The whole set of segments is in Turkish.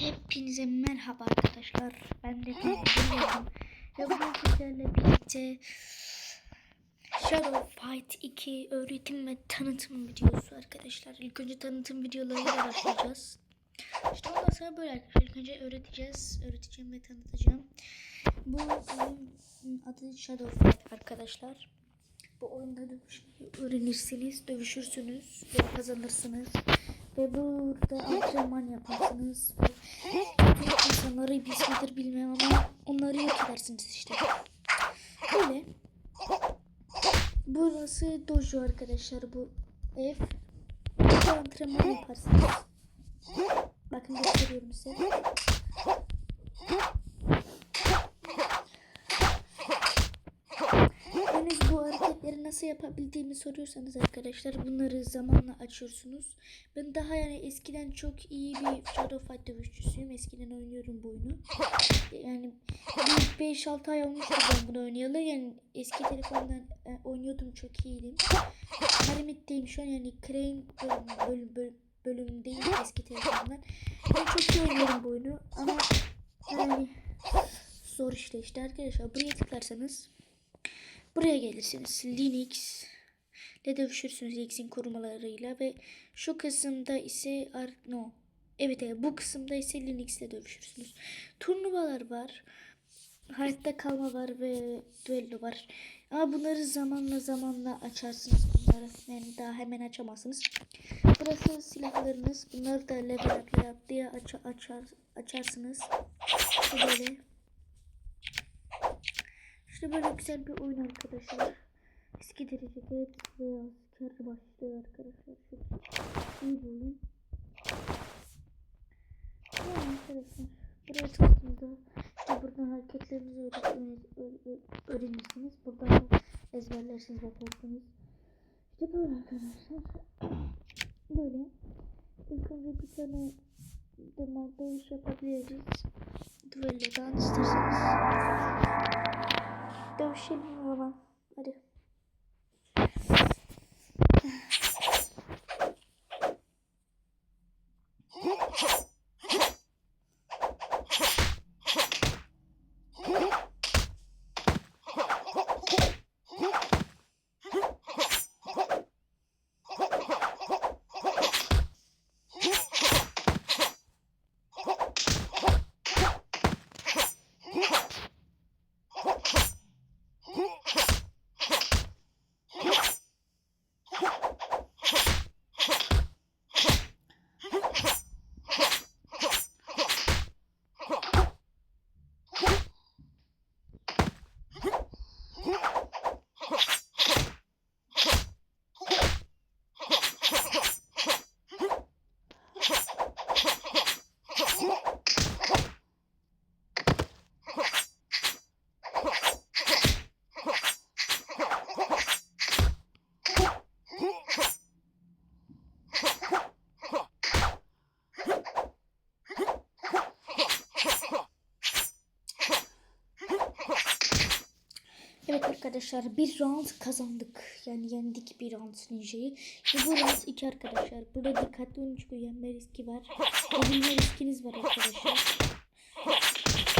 Hepinize merhaba arkadaşlar. Ben de Bilmiyorum. Ve bugün sizlerle birlikte Shadow Fight 2 öğretim ve tanıtım videosu arkadaşlar. İlk önce tanıtım videolarıyla başlayacağız. İşte ondan sonra böyle arkadaşlar. İlk önce öğreteceğiz. Öğreteceğim ve tanıtacağım. Bu oyun adı Shadow Fight arkadaşlar. Bu oyunda dövüşmeyi öğrenirsiniz, dövüşürsünüz ve kazanırsınız. Ve burada antrenman yaparsınız. Bu insanları bilsindir bilmem ama onları yok edersiniz işte. Böyle. Burası dojo arkadaşlar bu ev. Burada antrenman yaparsınız. Bakın gösteriyorum size. Nasıl yapabildiğimi soruyorsanız arkadaşlar bunları zamanla açıyorsunuz. Ben daha yani eskiden çok iyi bir Shadow Fight dövüşçüsüyüm. Eskiden oynuyorum bu oyunu. Yani bir 5-6 ay olmuştu ben bunu oynayalı. Yani eski telefondan e, oynuyordum çok iyiydim. Limit'teyim şu an yani Crane bölüm, bölüm, bölümündeyim eski telefondan. Ben çok iyi oynuyorum bu oyunu ama yani zor işte işte arkadaşlar buraya tıklarsanız Buraya gelirsiniz. Linux ile dövüşürsünüz Linux'in korumalarıyla ve şu kısımda ise Arno. Evet evet bu kısımda ise Linux ile dövüşürsünüz. Turnuvalar var. Hayatta kalma var ve düello var. Ama bunları zamanla zamanla açarsınız bunları. Yani daha hemen açamazsınız. Burası silahlarınız. Bunları da level atlaya atlaya aç, açar, açarsınız. Böyle. İşte böyle güzel bir oyun arkadaşlar. Eski derecede ve asker başlıyor arkadaşlar. Çok iyi bir oyun. Yani arkadaşlar buraya tıkladığınızda işte buradan hareketlerinizi öğrenirsiniz. Buradan da ezberlersiniz bakarsınız. İşte böyle arkadaşlar. Böyle. İlk önce bir tane demode iş yapabiliriz. Duello'dan isterseniz. Dövüşelim o zaman. Hadi. Evet arkadaşlar bir round kazandık. Yani yendik bir round ninja'yı. Ve bu round iki arkadaşlar. Burada dikkatli olun çünkü yenme riski var. Yenilme riskiniz var arkadaşlar.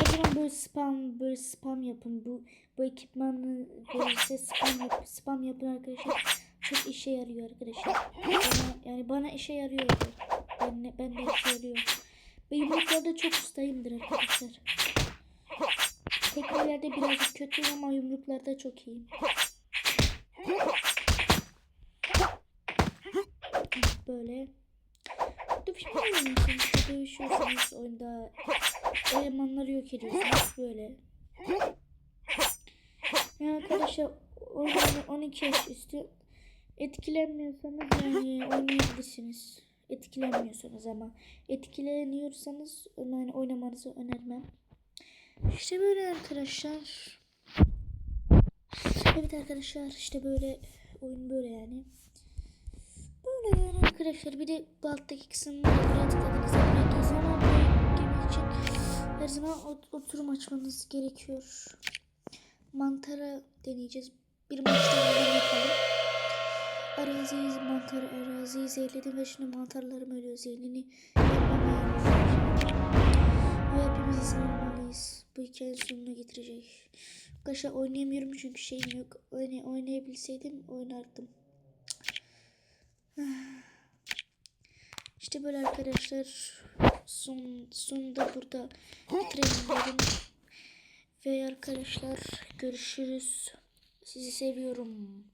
O zaman böyle spam böyle spam yapın. Bu bu ekipmanı verirse spam yap, spam yapın arkadaşlar. Çok işe yarıyor arkadaşlar. Bana, yani bana işe yarıyor. Ben, ben de işe yarıyor. Ve yumruklarda çok ustayımdır arkadaşlar. Tekmelerde birazcık kötüyüm ama yumruklarda çok iyiyim. Böyle. Dövüşme oynuyorsunuz. Dövüşüyorsunuz oyunda. Elemanları yok ediyorsunuz. Böyle. Ya arkadaşlar oyunda 12 yaş üstü etkilenmiyorsanız yani oynayabilirsiniz. Etkilenmiyorsanız ama etkileniyorsanız yani oynamanızı önermem. İşte böyle arkadaşlar. Evet arkadaşlar işte böyle oyun böyle yani. Böyle yani arkadaşlar bir de bu alttaki kısımda buraya tıkladığınızda buraya zaman buraya girmek için her zaman ot oturum açmanız gerekiyor. Mantara deneyeceğiz. Bir maçta yapalım. Araziyi mantar araziyi zehirledim ve şimdi mantarlarım ölüyor zehrini yapmamaya bu hikayenin sonuna getirecek. Arkadaşlar oynayamıyorum çünkü şeyim yok. Oynay oynayabilseydim oynardım. İşte böyle arkadaşlar. Son sonunda burada bitirelim. Ve arkadaşlar görüşürüz. Sizi seviyorum.